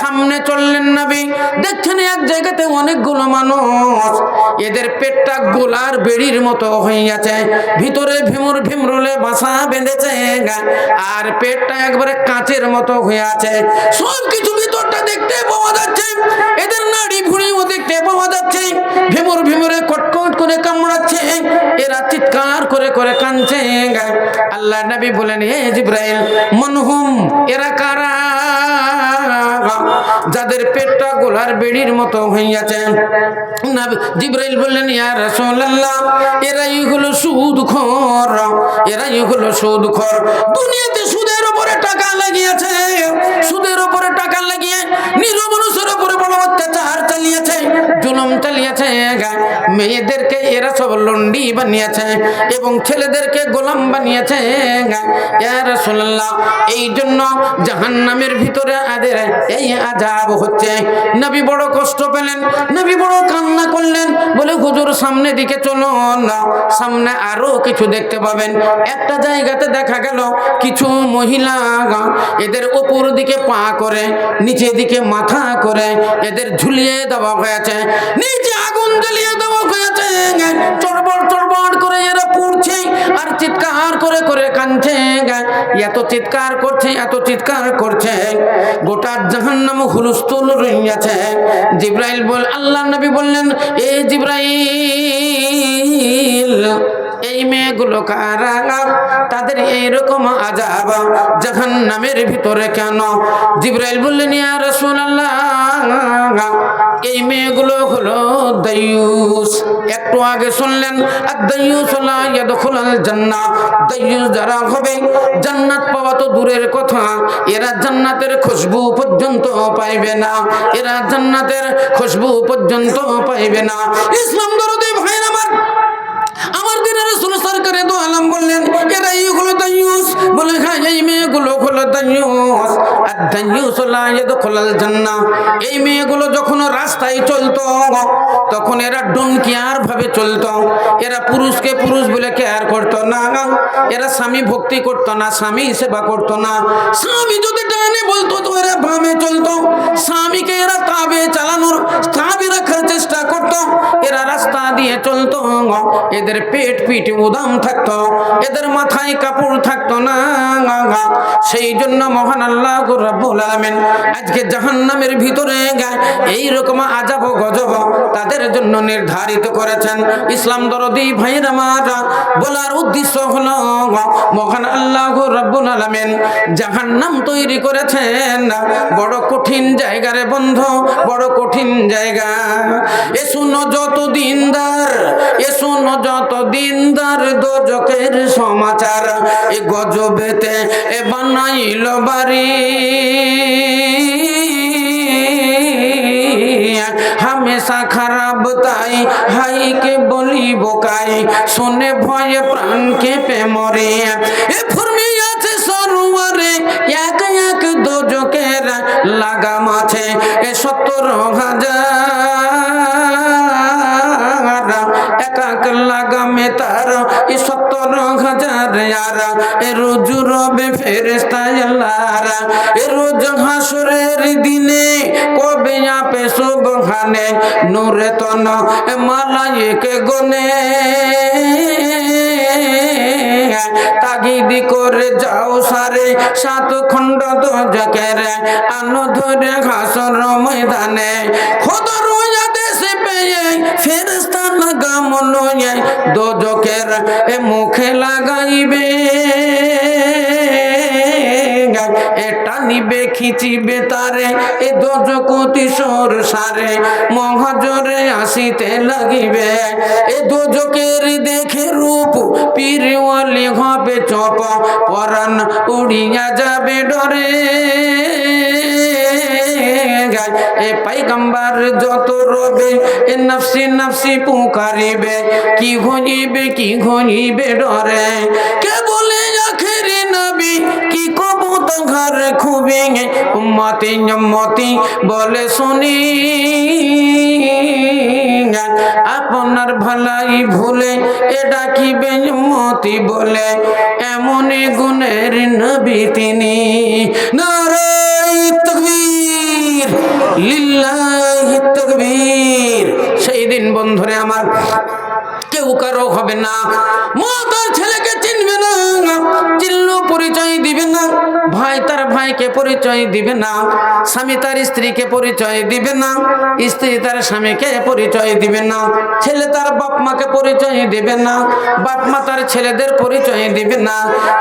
সামনে চললেন নবী দেখছেন এক জায়গাতে অনেকগুলো মানুষ। এদের পেটটা গোলার বেড়ির মতো হয়ে গেছে ভিতরে ভিমুর ভিমরুলে বাসা বেঁধেছে, আর পেটটা একবারে কাঁচের মতো হয়ে আছে সব কিছু ভিতরটা দেখতে পাওয়া যাচ্ছে, এদের নাড়ি ভুড়িও দেখতে পাওয়া যাচ্ছে, ভিমুর ভিমুরে কটকট করে কামড়াচ্ছে, এরা চিৎকার করে করে কাঁদছে। আল্লাহ নবী বলেন হে জিব্রাইল মনহুম এরা কারা? যাদের পেটটা গোলার বেড়ির মতো হইয়াছে। জিব্রাইল বললেন, ইয়া রাসূলুল্লাহ, এরাই হলো সুদ খোর এরাই হলো সুদ খোর দুনিয়াতে সুদের উপরে টাকা লাগিয়েছে, সুদের উপরে টাকা লাগিয়ে নিজ মানুষের উপরে বড় অত্যাচার চালিয়েছে, জুলুম চালিয়েছে। মেয়েদেরকে এরা সব লন্ডি বানিয়েছে এবং ছেলেদেরকে গোলাম বানিয়েছে। এই জন্য জাহান্নামের ভিতরে আদের এই আজাব হচ্ছে। নবী বড় কষ্ট পেলেন, নবী বড় কান্না করলেন, বলে, হুজুর, সামনে দিকে চলো চলুন সামনে আরও কিছু দেখতে পাবেন। একটা জায়গাতে দেখা গেল, কিছু মহিলা এদের উপর দিকে পা করে, নিচে দিকে মাথা করে, এদের ঝুলিয়ে দেওয়া হয়েছে। নিচে আর চিৎকার করে করে কাঁদছে। এত চিৎকার করছে, এত চিৎকার করছে। গোটা জাহান্নাম হুলস্থুল রইয়াছে। জিব্রাইল বল আল্লাহ নবী বললেন, এ জিব্রাইল, এই মেয়েগুলো কারা? তাদের এইরকম আজাব জাহান্নামের ভিতরে কেন? জিব্রাইল বললেন, ইয়া রাসূলুল্লাহ এই মেয়েগুলো হলো দায়ুস। একটু আগে শুনলেন আর দায়ুস লা ইয়াদখুলাল জান্নাহ। দায়ুস যারা হবে, জান্নাত পাওয়া তো দূরের কথা। এরা জান্নাতের খুশবু পর্যন্ত পাইবে না। এরা জান্নাতের খুশবু পর্যন্ত পাইবে না। ইসলাম দরদি ভাই আমার আমার দিনের রসুল সরকারে তো আলাম বললেন এরা এইগুলো দায়ুস। বলে হ্যাঁ এই মেয়েগুলো হলো দায়ুস। এই মেয়েগুলো যখন রাস্তায় চলতো, তখন এরা ডন কেয়ার ভাবে চলতো। এরা পুরুষকে পুরুষ বলে কেয়ার করতো না, এরা স্বামী ভক্তি করতো না, স্বামী সেবা করতো না। স্বামী যদি ডানে বলতো, তো এরা বামে চলতো। স্বামীকে এরা তাবে চালানোর, তাবে রাখার চেষ্টা করতো। এরা রাস্তা দিয়ে চলতো, এদের পেট পিঠ উদাম থাকতো, এদের মাথায় কাপড় থাকতো না, সেই জন্য মহান আল্লাহ রব্বুল আলামিন আজকে জাহান্নামের ভিতরে এই রকম আজাব ও গজব তাদের জন্য নির্ধারিত করেছেন। ইসলাম দরদি ভাইয়ের আমার বলার উদ্দেশ্য হলো মহান আল্লাহ রব্বুল আলামিন জাহান্নাম তৈরি করেছেন। বড় কঠিন জায়গারে বন্ধ, বড় কঠিন জায়গা। এ শুনো যত দিনদার এ শুনো যত দিনদার দোজকের সমাচার। এ গজবেতে এ বানাইল বাড়ি। হামেশা খারাপ তাই হাইকে বলি বোকাই শুনে ভয়ে প্রাণ কেঁপে মরে এ ফুরমি আছে সরোয়ারে এক এক লাগাম আছে এ সত্তর হাজার হাজার আর, এ রোজ রবে ফেরেস্তা আল্লাহর, এ রোজ হাসরের দিনে কবে আপে সুবহানে নূরে তন মালাইকে গনে তাগিদি করে যাও সারে, সাত খণ্ড আনো ধরে ঘাসর ময়দানে। দেশে পেয়ে ফেরস্তান গামন দোজকের এ মুখে লাগাইবে। এটা নিবে, খিচিবে তারে, এ দোজকতি সর সারে, মহাজরে আসিতে লাগিবে। এ দোজকের দেখে রূপ পীরওয়ালি হবে চপ পরান উড়িয়া যাবে ডরে। যত রবে, এ নফসি নফসি পুকারিবে। কি ঘনিবে কি ঘনিবে ডরে। কে বলে নবী, কি কবু উম্মতি বলে শুনি। আপনার ভালাই ভুলে এটা কি মতি বলে। এমনই গুণের নবী তিনি। নারায় তকবীর। লিল্লাহি তাকবীর। সেই দিন বন্ধুরে আমার কেউ কারও হবে না। মা তার ছেলেকে চিনবে না চিনল পরিচয় দিবে না। ভাই তার ভাইকে পরিচয় দিবে না, স্বামী তার স্ত্রীকে পরিচয় দিবে না, স্ত্রী তার স্বামীকে পরিচয় দিবে না, ছেলে তার বাপ মাকে পরিচয় দিবে না, বাপ মা তার ছেলেদের পরিচয় দিবে না।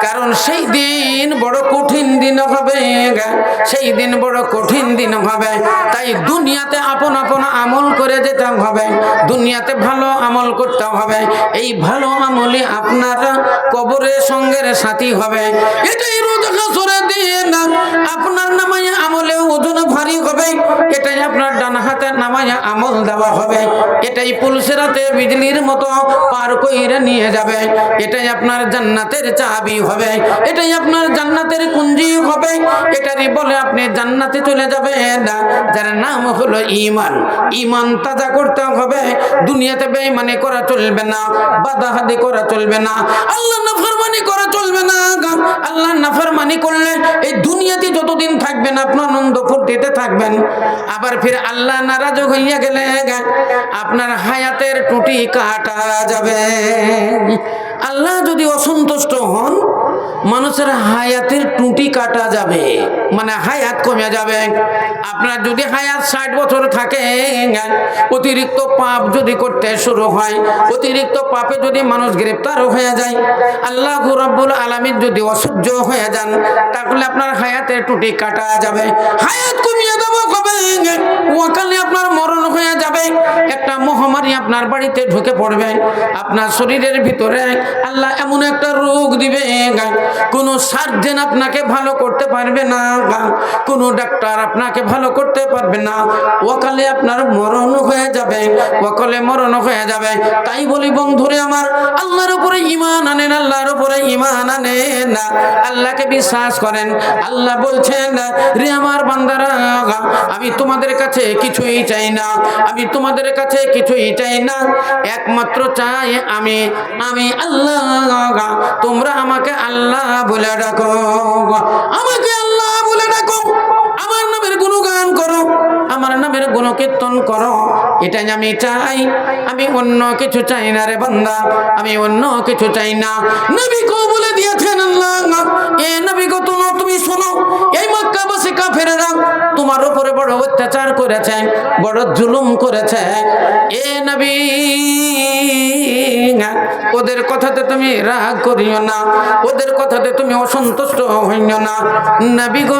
কারণ সেই দিন বড় কঠিন দিন হবে সেই দিন বড় কঠিন দিন হবে। তাই দুনিয়াতে আপন আপন আমল করে যেতে হবে, দুনিয়াতে ভালো আমল করতে হবে। এই ভালো আমলে আপনারা কবরের সঙ্গের সাথী হবে। এটাই রোজ এটাই বিজলির মতো পার নিয়ে যাবে। এটাই জান্নাতের হবে। এটাই জান্নাতের কুঞ্জি হবে। এটারই বলে আপনি জান্নাতে চলে যাবেন। যার নাম হলো ইমান ইমান তাজা করতে হবে। দুনিয়াতে বেঈমানি করা চলবে না বাদাহাদি করা চলবে না। আল্লাহ করা চলবে না। আল্লাহ নাফার মানি করলে এই দুনিয়াতে যতদিন থাকবেন আপনার আনন্দ ফুর্তিতে থাকবেন। আবার ফির আল্লাহ নারাজ হইয়া গেলে আপনার হায়াতের টুটি কাটা যাবে। আল্লাহ যদি অসন্তুষ্ট হন মানুষের হায়াতের টুটি কাটা যাবে। মানে হায়াত কমে যাবে। আপনার যদি হায়াত ষাট বছর থাকে, অতিরিক্ত পাপ যদি করতে শুরু হয়, অতিরিক্ত পাপে যদি মানুষ গ্রেপ্তার হয়ে যায়, আল্লাহ রাব্বুল আলমীর যদি অসহ্য হয়ে যান, তাহলে আপনার হায়াতের টুটি কাটা যাবে। হায়াত কমিয়ে দেবো কবে? ওখানে আপনার মরণ হয়ে যাবে। একটা মহামারী আপনার বাড়িতে ঢুকে পড়বে। আপনার শরীরের ভিতরে আল্লাহ এমন একটা রোগ দিবে কোন সার্জেন আপনাকে ভালো করতে পারবে না কোন ডাক্তার আপনাকে ভালো করতে পারবে না। ওকালে আপনার মরণ হয়ে যাবে, ওকালে মরণ হয়ে যাবে। তাই বলি বন্ধুরে আমার, আল্লাহর উপরে ইমান আনেন, আল্লাহর উপরে ইমান আনেন না। আল্লাহকে বিশ্বাস করেন। আল্লাহ বলছেন, রে আমার বান্দারা, আমি তোমাদের কাছে কিছুই চাই না। আমি তোমাদের কাছে কিছুই চাই না। একমাত্র চাই আমি। আমি আল্লাহ তোমরা আমাকে আল্লাহ বলে ডাকো। আমাকে আল্লাহ বলে ডাকো। আমার নামের গুণগান করো। আমার নামের গুণকীর্তন করো। এটাই আমি চাই। আমি অন্য কিছু চাই না রে বান্দা, আমি অন্য কিছু চাই না। নবী কো বলে দিয়েছেন আল্লাহ এ নবী গো, তুমি তুমি শোনো, এই মক্কাবাসী কাফেরেরা তোমার উপরে বড় অত্যাচার করেছে, বড় জুলুম করেছে। এ নবী ওদের কথাতে তুমি রাগ করিও না, ওদের কথাতে তুমি অসন্তুষ্ট হইও না। নবী গো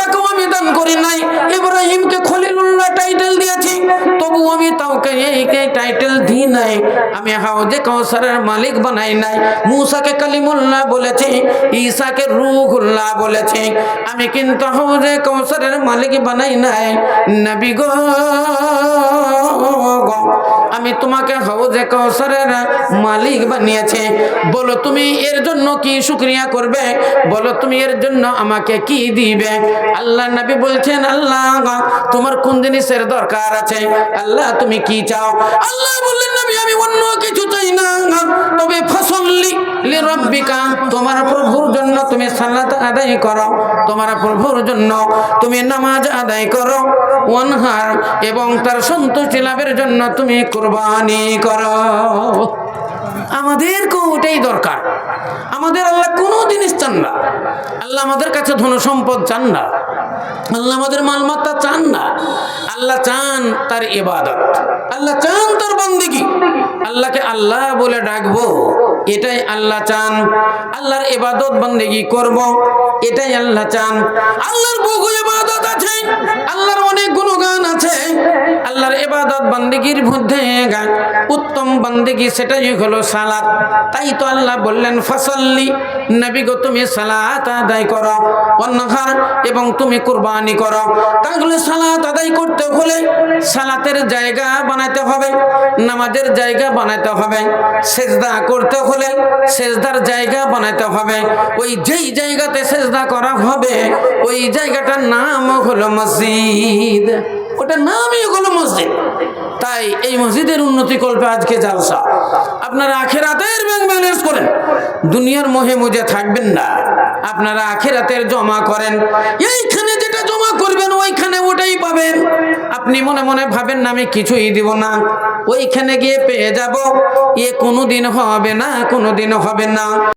তাকেও আমি দান করি নাই। ইব্রাহিমকে খলিলুল্লাহ টাইটেল দিয়েছি। তবু আমি তাওকে এই টাইটেল দিই নাই। আমি হাউজে কাউসারের মালিক বানাই নাই। মুসাকে কালিমুল্লাহ বলেছি, ঈসাকে রুহুল্লাহ বলেছি। আমি কিন্তু হাউজে কাউসারের মালিক বানাই নাই। নবী গো, আমি তোমাকে হাউজে কাউসারের মালিক বানিয়েছে। বলো তুমি এর জন্য কি শুক্রিয়া করবে? বলো তুমি এর জন্য আমাকে কি দিবে? আল্লাহ নবী বলছেন, আল্লাহ তোমার কোন জিনিসের দরকার আছে? আল্লাহ, তুমি কি চাও? আল্লাহ বললেন, নবী, আমি অন্য কিছু চাই না তবে ফসল্লি লিরব্বিকা তোমার প্রভুর জন্য তুমি সালাত আদায় করো। তোমার প্রভুর জন্য তুমি নামাজ আদায় করো। ওয়ানহার এবং তার সন্তুষ্টি লাভের জন্য তুমি কুরবানি করো। দরকার। আমাদের আল্লাহ কোনো জিনিস চান না। আল্লাহ আমাদের কাছে ধন সম্পদ চান না। আল্লাহ আমাদের মালমাত্তা চান না। আল্লাহ চান তার ইবাদত। আল্লাহ চান তার বন্দিগি। আল্লাহকে আল্লাহ বলে ডাকবো। এটাই আল্লাহ চান। আল্লাহর ইবাদত বন্দিগি করব। এটাই আল্লাহ চান। আল্লাহর বহু ইবাদত আছে। আল্লাহর অনেক গুণগান আল্লাহর এবাদত বন্দিগির মধ্যে উত্তম বন্দিগি সেটাই হলো সালাত। তাই তো আল্লাহ বললেন, ফসল্লি, নবী গো, তুমি সালাত আদায় করো অন্যহার এবং তুমি কুরবানি করো। তাহলে সালাত আদায় করতে হলে সালাতের জায়গা বানাইতে হবে, নামাজের জায়গা বানাইতে হবে, সেজদা করতে হলে সেজদার জায়গা বানাইতে হবে। ওই যেই জায়গাতে সেজদা করা হবে, ওই জায়গাটার নাম হলো মসজিদ। ওটা নামই হলো মসজিদ। তাই এই মসজিদের উন্নতি কল্পে আজকে জালসা। আপনারা আখের আখেরাতের ব্যাংক ব্যালেন্স করেন। দুনিয়ার মোহে মুজে থাকবেন না। আপনারা আখের আখেরাতের জমা করেন। এইখানে যেটা জমা করবেন, ওইখানে ওটাই পাবেন। আপনি মনে মনে ভাবেন না, আমি কিছুই দিব না। ওইখানে গিয়ে পেয়ে যাব। এ কোনোদিন হবে না কোনোদিন হবে না।